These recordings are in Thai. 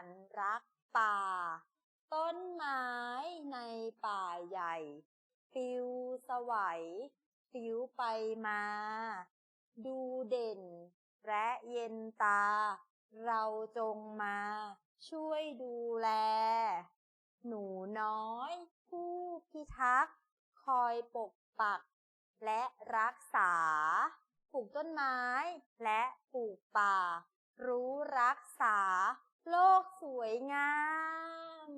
ฉันรักป่า ต้นไม้ในป่าใหญ่ ปิวสวัย ปิวไปมา ดูเด่น และเย็นตา เราจงมา ช่วยดูแล หนูน้อย ผู้พิทักษ์คอยปกปัก และรักษา ปลูกต้นไม้และปลูกป่า รู้รักษา โลกสวยงาม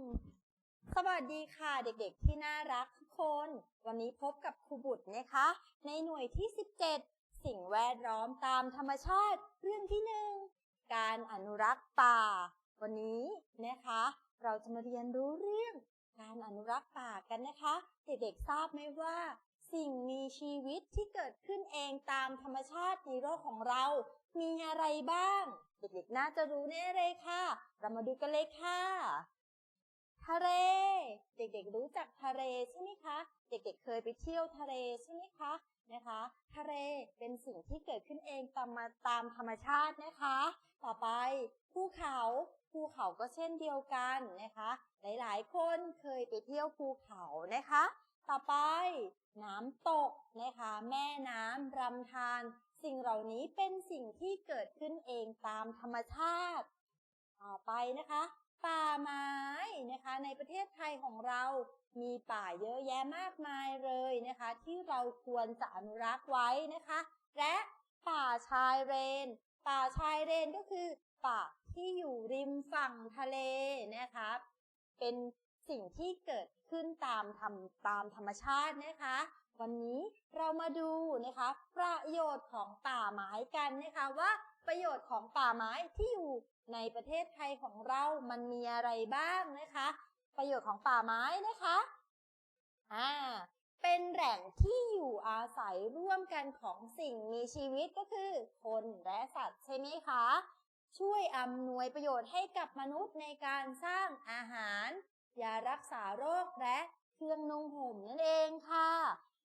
สวัสดีค่ะเด็กๆที่น่ารักทุกคน วันนี้พบกับครูบุตรนะคะ ในหน่วยที่ 17 สิ่งแวดล้อมตามธรรมชาติเรื่องที่หนึ่งการอนุรักษ์ป่า วันนี้นะคะ เราจะมาเรียนรู้เรื่อง การอนุรักษ์ป่ากันนะคะ เด็กๆทราบไหมว่า สิ่ง ชีวิตที่เกิดขึ้นเองตามธรรมชาติในโลกของเรา มีอะไรบ้าง เด็กๆน่าจะรู้แน่เลยค่ะ เรามาดูกันเลยค่ะ ทะเล เด็กๆรู้จักทะเลใช่ไหมคะ เด็กๆเคยไปเที่ยวทะเลใช่ไหมคะนะคะ ทะเลเป็นสิ่งที่เกิดขึ้นเองตามมาตามธรรมชาตินะคะ ต่อไปภูเขาภูเขาก็เช่นเดียวกันนะคะ หลายๆ คนเคยไปเที่ยวภูเขานะคะ ต่อไป น้ำตกนะคะ แม่น้ำลำธารสิ่งเหล่านี้เป็นสิ่งที่เกิดขึ้นเองตามธรรมชาติ ต่อไปนะคะ ป่าไม้นะคะ ในประเทศไทยของเรา มีป่าเยอะแยะมากมายเลยนะคะ ที่เราควรจะอนุรักษ์ไว้นะคะ และป่าชายเลน ป่าชายเลนก็คือ ป่าที่อยู่ริมฝั่งทะเลนะคะ เป็น สิ่งที่เกิดขึ้นตามธรรมตามธรรมชาตินะคะ วันนี้เรามาดูนะคะ ประโยชน์ของป่าไม้กันนะคะว่าประโยชน์ของป่าไม้ที่อยู่ในประเทศไทยของเรามันมีอะไรบ้างนะคะ ประโยชน์ของป่าไม้นะคะอ่าเป็นแหล่งที่อยู่อาศัยร่วมกันของสิ่งมีชีวิตก็คือ คนและสัตว์ใช่ไหมคะ ช่วยอำนวยประโยชน์ให้กับมนุษย์ในการสร้างอาหาร ยารักษาโรคและเครื่องนุ่งห่มนั่นเองค่ะ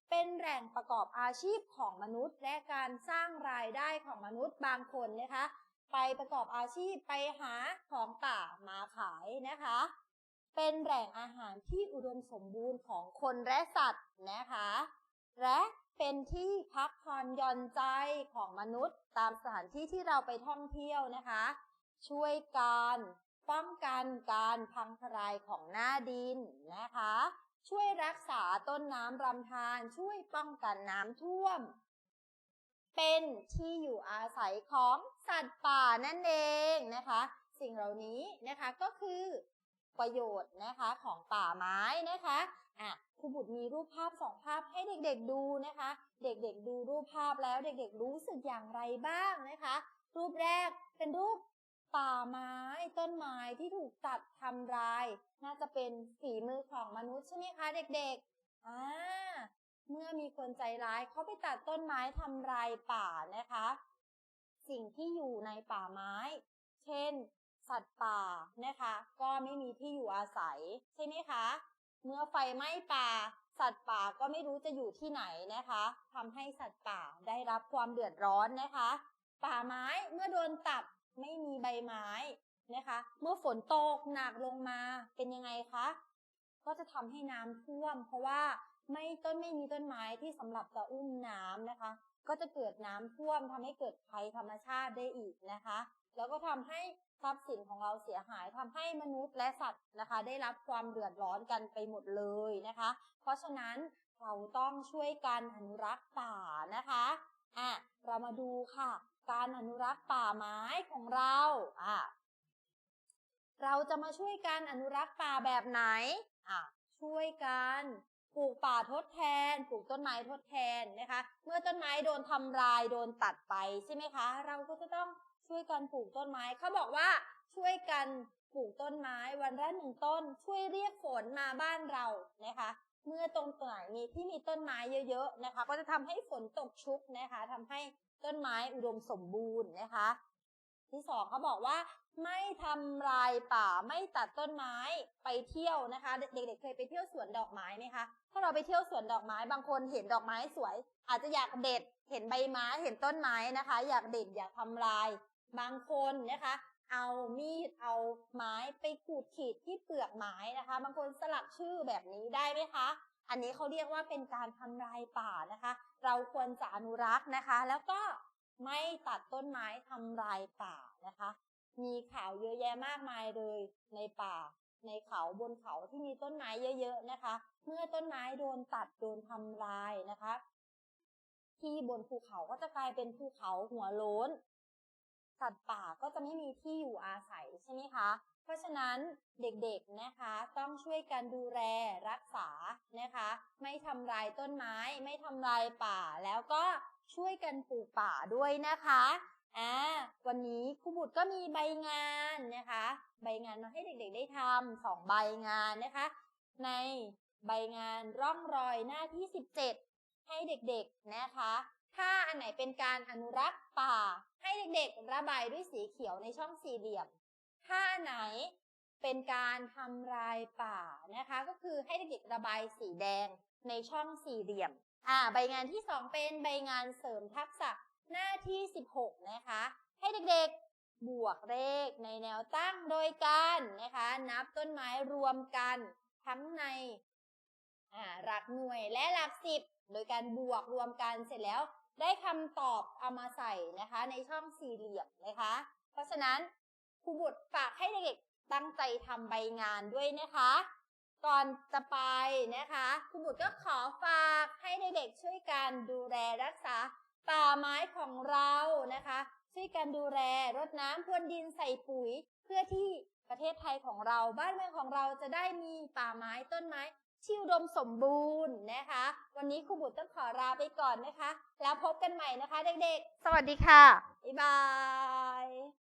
เป็นแหล่งประกอบอาชีพของมนุษย์ และการสร้างรายได้ของมนุษย์บางคนนะคะ ไปประกอบอาชีพไปหาของป่ามาขายนะคะ เป็นแหล่งอาหารที่อุดมสมบูรณ์ของคนและสัตว์นะคะ และเป็นที่พักผ่อนหย่อนใจของมนุษย์ ตามสถานที่ที่เราไปท่องเที่ยวนะคะ ช่วยการ ป้องกันการพังทลายของหน้าดินนะคะ ช่วยรักษาต้นน้ำลำธารช่วยป้องกันน้ำท่วม เป็นที่อยู่อาศัยของสัตว์ป่านั่นเองนะคะ สิ่งเหล่านี้นะคะก็คือประโยชน์นะคะของป่าไม้นะคะอะครูบุตรมีรูปภาพสองภาพให้เด็กๆดูนะคะ เด็กๆดูรูปภาพแล้วเด็กๆรู้สึกอย่างไรบ้างนะคะ รูปแรกเป็นรูป ป่าไม้ต้นไม้ที่ถูกตัดทำลาย น่าจะเป็นฝีมือของมนุษย์ใช่ไหมคะเด็กๆอ่าเมื่อมีคนใจร้ายเขาไปตัดต้นไม้ทำลายป่านะคะ สิ่งที่อยู่ในป่าไม้ เช่น สัตว์ป่านะคะ ก็ไม่มีที่อยู่อาศัยใช่ไหมคะ เมื่อไฟไหม้ป่า สัตว์ป่าก็ไม่รู้จะอยู่ที่ไหนนะคะทำให้สัตว์ป่าได้รับความเดือดร้อนนะคะ ป่าไม้เมื่อโดนตัด ไม่มีใบไม้นะคะ เมื่อฝนตกหนักลงมาเป็นยังไงคะ ก็จะทำให้น้ำท่วม เพราะว่าไม่ต้นไม่มีต้นไม้ที่สำหรับจะอุ้มน้ำนะคะ ก็จะเกิดน้ำท่วมทำให้เกิดภัยธรรมชาติได้อีกนะคะ แล้วก็ทำให้ทรัพย์สินของเราเสียหายทำให้มนุษย์และสัตว์นะคะ ได้รับความเดือดร้อนกันไปหมดเลยนะคะ เพราะฉะนั้นเราต้องช่วยกันอนุรักษ์ป่านะคะ เรามาดูค่ะ การอนุรักษ์ป่าไม้ของเราอะเราจะมาช่วยกันอนุรักษ์ป่าแบบไหนอะช่วยกันปลูกป่าทดแทน ปลูกต้นไม้ทดแทนนะคะ เมื่อต้นไม้โดนทำลายโดนตัดไปใช่ไหมคะ เราก็จะต้องช่วยกันปลูกต้นไม้เขาบอกว่าช่วยกันปลูกต้นไม้วันละหนึ่งต้น ช่วยเรียกฝนมาบ้านเรานะคะ เมื่อตรงไหนมีที่มีต้นไม้เยอะๆนะคะ ก็จะทำให้ฝนตกชุกนะคะทำให้ต้นไม้อุดมสมบูรณ์นะคะ ที่สองเขาบอกว่า ไม่ทำลายป่าไม่ตัดต้นไม้ไปเที่ยวนะคะ เด็กๆเคยไปเที่ยวสวนดอกไม้ไหมคะถ้าเราไปเที่ยวสวนดอกไม้บางคนเห็นดอกไม้สวย อาจจะอยากเด็ดเห็นใบไม้เห็นต้นไม้นะคะ อยากเด็ดอยากทำลายบางคนนะคะ เอามีดเอาไม้ไปขูดขีดที่เปลือกไม้นะคะ บางคนสลักชื่อแบบนี้ได้ไหมคะ อันนี้เขาเรียกว่าเป็นการทำลายป่านะคะ เราควรจะอนุรักษ์นะคะ แล้วก็ไม่ตัดต้นไม้ทำลายป่านะคะ มีข่าวเยอะแยะมากมายเลยในป่า ในเขาบนเขาที่มีต้นไม้เยอะ ๆนะคะ เมื่อต้นไม้โดนตัดโดนทำลายนะคะ ที่บนภูเขาก็จะกลายเป็นภูเขาหัวโล้น สัตว์ป่าก็จะไม่มีที่อยู่อาศัยใช่ไหมคะ เพราะฉะนั้นเด็กๆนะคะต้องช่วยกันดูแลรักษานะคะ ไม่ทำลายต้นไม้ ไม่ทำลายป่าแล้วก็ช่วยกันปลูกป่าด้วยนะคะอ่าวันนี้ครูบุตรก็มีใบงานนะคะ ใบงานมาให้เด็กๆได้ทำสองใบงานนะคะ ในใบงานร่องรอยหน้าที่ 17 ให้เด็กๆนะคะ ถ้าอันไหนเป็นการอนุรักษ์ป่า เด็กๆ ระบายด้วยสีเขียวในช่องสี่เหลี่ยม ถ้าไหนเป็นการทำลายป่านะคะ ก็คือให้เด็กๆ ระบายสีแดงในช่องสี่เหลี่ยม อ่า ใบงานที่สองเป็นใบงานเสริมทักษะหน้าที่ 16 นะคะ ให้เด็กๆ บวกเลขในแนวตั้งโดยการนะคะ นับต้นไม้รวมกันทั้งในอ่าหลักหน่วยและหลักสิบโดยการบวกรวมกันเสร็จแล้ว ได้คำตอบเอามาใส่นะคะ ในช่องสี่เหลี่ยมนะคะ เพราะฉะนั้นครูบุตรฝากให้เด็กๆตั้งใจทำใบงานด้วยนะคะ ก่อนจะไปนะคะครูบุตรก็ขอฝากให้เด็กๆช่วยกันดูแลรักษาป่าไม้ของเรานะคะ ช่วยกันดูแลรดน้ำพรวนดินใส่ปุ๋ย เพื่อที่ประเทศไทยของเราบ้านเมืองของเราจะได้มีป่าไม้ต้นไม้ ที่อุดมสมบูรณ์นะคะ วันนี้ครูบุตรต้องขอลาไปก่อนนะคะ แล้วพบกันใหม่นะคะเด็กๆ สวัสดีค่ะ บ๊ายบาย